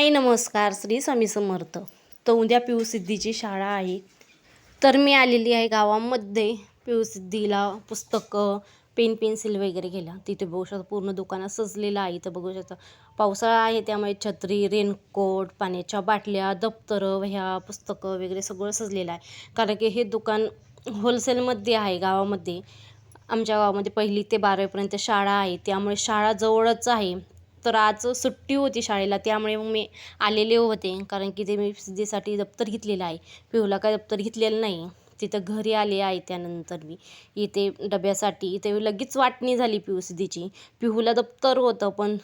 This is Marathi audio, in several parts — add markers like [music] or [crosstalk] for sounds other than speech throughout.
हाय नमस्कार श्री स्वामी समर्थ. तर उद्या पिऊ सिद्धीची शाळा आहे. तर मी आलेली आहे गावामध्ये. पिऊ सिद्धीला पुस्तकं पेन पेन्सिल वगैरे घ्यायला तिथे बघू शकता पूर्ण दुकानात सजलेलं आहे. इथं बघू शकता पावसाळा आहे त्यामुळे छत्री रेनकोट पाण्याच्या बाटल्या दप्तरं वह्या पुस्तकं वगैरे सगळं सजलेलं आहे. कारण की हे दुकान होलसेलमध्ये आहे गावामध्ये. आमच्या गावामध्ये पहिली ते बारावीपर्यंत शाळा आहे. त्यामुळे शाळा जवळच आहे. तर आज सुट्टी होती शाळेला त्यामुळे मग मी आलेले होते. कारण की ते मी सिद्धीसाठी दप्तर घेतलेलं आहे. पिहूला काय दप्तर घेतलेलं नाही. तिथं घरी आले आहे त्यानंतर मी. इथे डब्यासाठी इथे लगेच वाटणी झाली पिहू सिद्धीची. पिहूला दप्तर होतं पण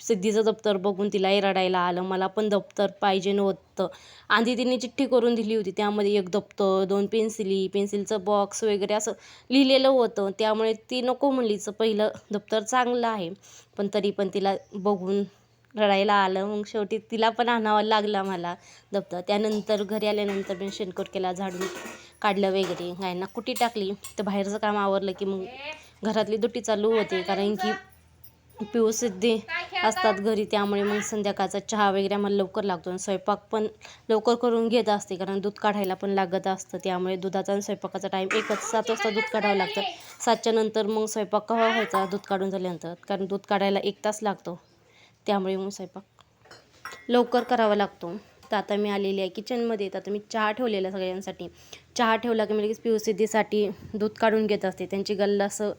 सिद्धीचं दप्तर बघून तिलाही रडायला आलं. मला पण दप्तर पाहिजे नव्हतं. आधी तिने चिठ्ठी करून दिली होती. त्यामध्ये एक दप्तर दोन पेन्सिली पेन्सिलचं बॉक्स वगैरे असं लिहिलेलं होतं. त्यामुळे ती नको म्हणलीचं पहिलं दप्तर चांगलं आहे. पण तरी पण तिला बघून रडायला आलं. मग शेवटी तिला पण आणावं लागला मला दप्तर. त्यानंतर घरी आल्यानंतर मी शेणखोट केला झाडून काढलं वगैरे. गायना कुटी टाकली. तर बाहेरचं काम आवरलं की मग घरातली दुटी चालू होते. कारण की पिऊसिद्धी असतात घरी त्यामुळे मग संध्याकाळचा चहा वगैरे आम्हाला लवकर लागतो आणि स्वयंपाक पण लवकर करून घेत असते कारण दूध काढायला पण लागत असतं त्यामुळे दुधाचा आणि स्वयंपाकाचा टाईम एकच सात वाजता दूध काढावं लागतं. सातच्या नंतर मग स्वयंपाक कवा व्हायचा दूध काढून झाल्यानंतर कारण दूध काढायला एक तास लागतो त्यामुळे मग स्वयंपाक लवकर करावा लागतो. तर आता मी आलेली आहे किचनमध्ये तर आता मी चहा ठेवलेला सगळ्यांसाठी. चहा ठेवला की मी लगेच पिऊसिद्धीसाठी दूध काढून घेत असते. त्यांची गल्लासं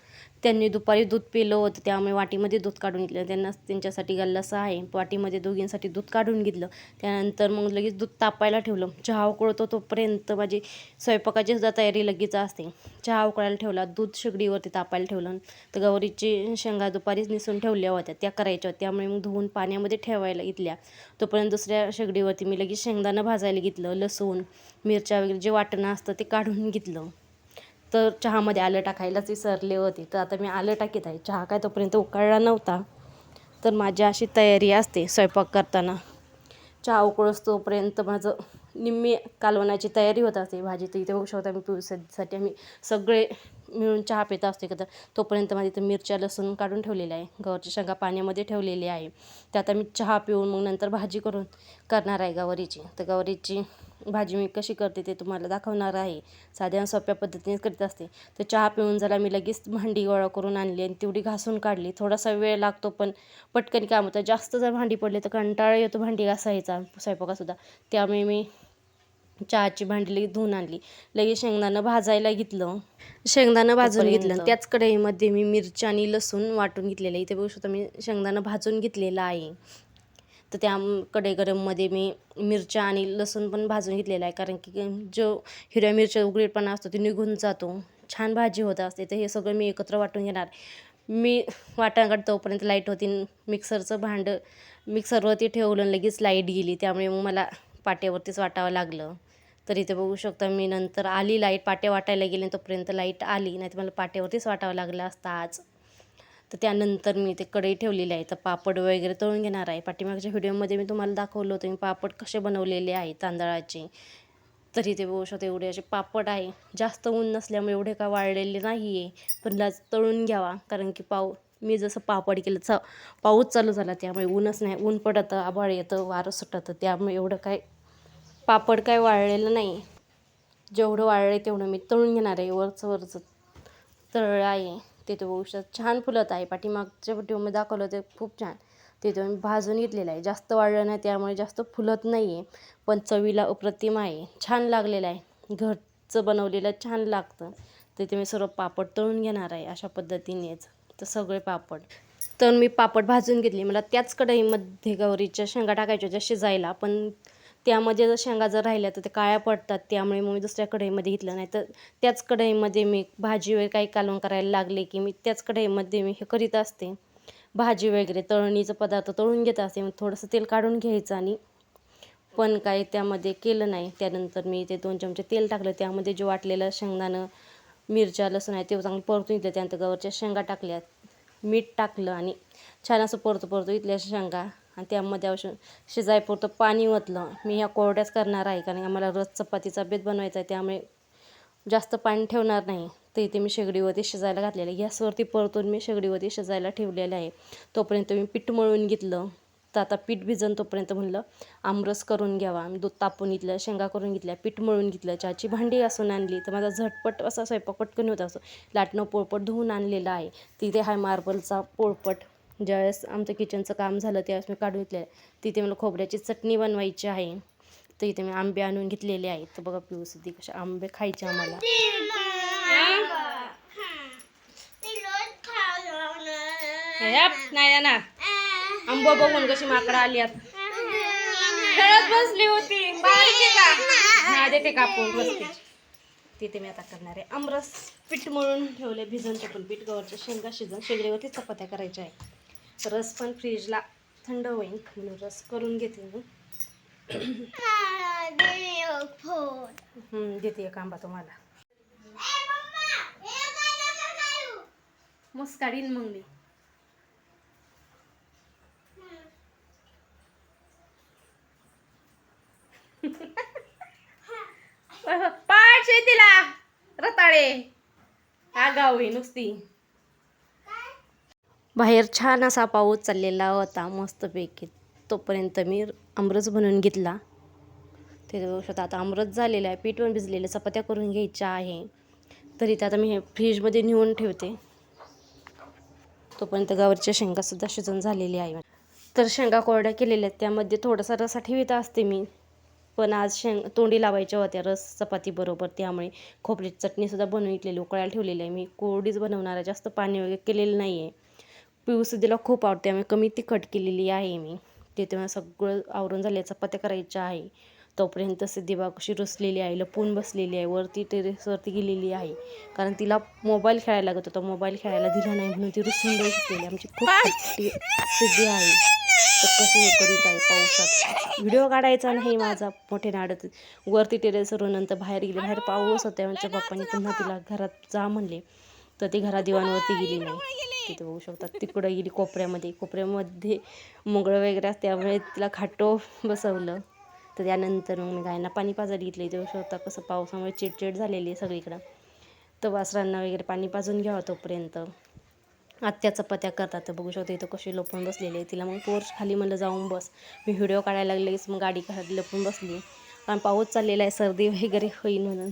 त्यांनी दुपारी दूध पिलं होतं त्यामुळे वाटीमध्ये दूध काढून घेतलं. त्यांना त्यांच्यासाठी गल्लासं आहे वाटीमध्ये दोघींसाठी दूध काढून घेतलं. त्यानंतर मग लगेच दूध तापायला ठेवलं. चहा उकळतो तोपर्यंत माझी स्वयंपाकाची सुद्धा तयारी लगेच असते. चहा उकळायला ठेवला दूध शेगडीवरती तापायला ठेवलं. तर गौरीची शेंगा दुपारीच निसून ठेवल्या होत्या. त्या करायच्या होत्या. त्यामुळे मग धुवून पाण्यामध्ये ठेवायला घेतल्या. तोपर्यंत दुसऱ्या शेगडीवरती मी लगेच शेंगदाणं भाजायला घेतलं लसूण मिरच्या वगैरे जे वाटणं असतं ते काढून घेतलं. तर चहामध्ये आलं टाकायलाच विसरले होते. तर आता मी आलं टाकीत आहे. चहा काय तोपर्यंत उकळला नव्हता. तर माझी अशी तयारी असते स्वयंपाक करताना. चहा उकळस तोपर्यंत माझं निम्मी कालवणाची तयारी होत असते. भाजी तर इथे होऊ शकता. मी पिऊसाठी आम्ही सगळे मिळून चहा पित असते. का तर तोपर्यंत माझी इथं मिरच्या लसूण काढून ठेवलेल्या आहे. गवारची शेंगा पाण्यामध्ये ठेवलेली आहे. तर आता मी चहा पिऊन मग नंतर भाजी करून करणार आहे गवारीची. तर गवारीची भाजी मी कशी करते ते तुम्हाला दाखवणार आहे. साध्या सोप्या पद्धतीने करीत असते. तर चहा पिऊन झाला मी लगेच भांडी गोळा करून आणली आणि तेवढी घासून काढली. थोडासा वेळ लागतो पण पटकन काम होतं. जास्त जर भांडी पडली तर कंटाळा येतो भांडी घासायचा स्वयंपाकासुद्धा. त्यामुळे मी चहाची भांडी लगेच धुवून आणली. लगेच शेंगदाणं भाजायला घेतलं. शेंगदाणं भाजून घेतलं त्याच कढईमध्ये मी मिरची आणि लसूण वाटून घेतलेलं इथे बघू शकता मी शेंगदाणं भाजून घेतलेलं आहे. तर त्या कडे गरममध्ये मी मिरच्या आणि लसूण पण भाजून घेतलेला आहे. कारण की जो हिरव्या मिरच्या उघडीपणा असतो ते निघून जातो. छान भाजी होत असते. तर हे सगळं मी एकत्र वाटून घेणार. मी वाटाणा तोपर्यंत लाइट होती मिक्सरचं भांडं मिक्सरवरती ठेवलं लगेच लाइट गेली. त्यामुळे मग मला पाट्यावरतीच वाटावं लागलं. तर इथे बघू शकता मी नंतर आली लाइट पाट्या वाटायला गेले तोपर्यंत लाइट आली. नाही तर मला पाट्यावरतीच वाटावं लागलं असतं आज. तर त्यानंतर मी ते कढई ठेवलेली आहे. तर पापड वगैरे तळून घेणार आहे. पाठीमागच्या व्हिडिओमध्ये मी तुम्हाला दाखवलं होतं मी पापड कसे बनवलेले आहे तांदळाचे. तरी ते बघू शकतो एवढे असे पापड आहे. जास्त ऊन नसल्यामुळे एवढे का वाळलेले नाही आहे पण लाज तळून घ्यावा. कारण की पाऊ मी जसं पापड केलं च पाऊस चालू झाला त्यामुळे ऊनच नाही. ऊन पडतं आभाळ येतं वारं सुटतं. त्यामुळे एवढं काय पापड काय वाळलेलं नाही. जेवढं वाळलं आहे तेवढं मी तळून घेणार आहे. वरचं वरचं तळलं आहे. तिथं बघू छान फुलत आहे. पाठीमागच्या व्हिडिओमध्ये दाखवलं ते खूप छान. तिथं मी भाजून घेतलेलं आहे. जास्त वाळलं नाही त्यामुळे जास्त फुलत नाही आहे पण चवीला अप्रतिम आहे. छान लागलेलं आहे. घरचं बनवलेलं छान लागतं. तिथे मी सर्व पापड तळून घेणार आहे अशा पद्धतीनेच. तर सगळे पापड. तर मी पापड भाजून घेतले. मला त्याच कढईमध्ये गौरीच्या शेंगा टाकायच्या होत्या शिजायला. पण त्यामध्ये जर शेंगा जर राहिल्या तर ते काळ्या पडतात. त्यामुळे मग मी दुसऱ्या कढईमध्ये घेतलं नाही. तर त्याच कढईमध्ये मी भाजी वगैरे काही कालवण करायला लागले की मी त्याच कढईमध्ये मी हे करीत असते. भाजी वगैरे तळणीचं पदार्थ तळून घेत असते. मग थोडंसं तेल काढून घ्यायचं आणि पण काय त्यामध्ये केलं नाही. त्यानंतर मी ते दोन चमचे तेल टाकलं. त्यामध्ये जे वाटलेलं शेंगदाणं मिरच्या लसूण आहे ते चांगलं परतून घेतलं. त्यानंतर गवरच्या शेंगा टाकल्या मीठ टाकलं आणि छान असं परतो परतो इथल्या शेंगा. आणि त्यामध्ये आवश्यक शिजायपुरतं पाणी ओतलं. मी ह्या कोरड्याच करणार आहे कारण आम्हाला रस चपातीचा बेत बनवायचा आहे त्यामुळे जास्त पाणी ठेवणार नाही. तर इथे मी शेगडीवरती शिजायला घातलेलं आहे. गॅसवरती परतून मी शेगडीवरती शिजायला ठेवलेलं आहे. तोपर्यंत मी पीठ मळून घेतलं. तर आता पीठ भिजन तोपर्यंत म्हणलं आमरस करून घ्यावा. मी दूध तापून घेतलं शेंगा करून घेतल्या पीठ मळून घेतलं चहाची भांडी घासून आणली. तर माझा झटपट असा स्वयंपाक पटकन होता असं लाटणं पोळपट धुवून आणलेलं आहे. तिथे हाय मार्बलचा पोळपट. ज्यावेळेस आमचं किचनचं काम झालं त्यावेळेस मी काढून घेतलेलं तिथे मला खोबऱ्याची चटणी बनवायची आहे. तर इथे मी आंबे आणून घेतलेले आहेत. तर बघा पिऊ सुद्धी कसे आंबे खायचे आम्हाला. नाही ना. आंबा बघून कशी माकडं आली आता खेळत बसली होती. का? देते कापून बसते. तिथे मी आता करणार आहे. आमरस पीठ मळून ठेवले भिजून टाकून पीठ गवरचं शेंगा शिजून. शेगडीवरती चपात्या करायच्या आहे रस पण फ्रीजला थंड होईल म्हणून रस करून घेते मी. देते एक आंबा तुम्हाला. मस्त काढीन मग मी. [laughs] पाठ तिला रताळे. आगाव आहे नुसती. बाहेर छान असा पाऊस चाललेला होता मस्तपैकी. तोपर्यंत मी आमरस बनवून घेतला. ते बघू शकता आता आमरस झालेलं आहे पीठ पण भिजलेलं चपात्या करून घ्यायच्या आहे. तरी ते आता मी हे फ्रीजमध्ये नेऊन ठेवते. तोपर्यंत गावरच्या शेंगासुद्धा शिजून झालेली आहे. तर शेंगा कोरड्या केलेल्या आहेत त्यामध्ये थोडासा रसा ठेवीत असते मी. पण आज शेंग तोंडी लावायच्या होत्या रस चपाती बरोबर. त्यामुळे खोबऱ्याची चटणीसुद्धा बनवितलेली उकळायला ठेवलेली आहे. मी कोरडीच बनवणार आहे जास्त पाणी वगैरे केलेलं नाही आहे पिऊसुद्धीला खूप आवडते. आम्ही कमी तिखट केलेली आहे मी. तिथे मला सगळं आवरून झाले. चपात्या करायच्या आहे. तोपर्यंत सिद्धिबा कशी रुसलेली आहे लपून बसलेली आहे. वरती टेरेसवरती गेलेली आहे. कारण तिला मोबाईल खेळायला लागत होता. मोबाईल खेळायला दिला नाही म्हणून ती रुसून बसलेली आमची खूप सिद्धी आहे. तर कशी हे करीत आहे पावसात? व्हिडिओ काढायचा नाही माझा. मोठे नाडत वरती टेरेसवरून नंतर बाहेर गेले. बाहेर पाऊस होता. आमच्या बाप्पाने पुन्हा तिला घरात जा म्हणले. तर ती घरा दिवाणवरती गेली नाही. तिथे बघू शकतात. तिकडं गेली कोपऱ्यामध्ये. कोपऱ्यामध्ये मुगळं वगैरे असते. त्यामुळे तिला खाटो बसवलं. तर त्यानंतर मग मी गायना पाणी पाजायला घेतलं इथे शकता कसं पावसामुळे चिडचिड झालेली आहे सगळीकडं. तर वासरांना वगैरे पाणी पाजून घ्यावं तोपर्यंत. आत्या चपात्या करतात. तर बघू शकतो इथं कशी लपून बसलेली आहे. तिला मग पोर्च खाली म्हणलं जाऊन बस. मी व्हिडिओ काढायला लागलेच मग गाडी खाली लपून बसली. कारण पाऊस चाललेला आहे. सर्दी वगैरे होईल म्हणून.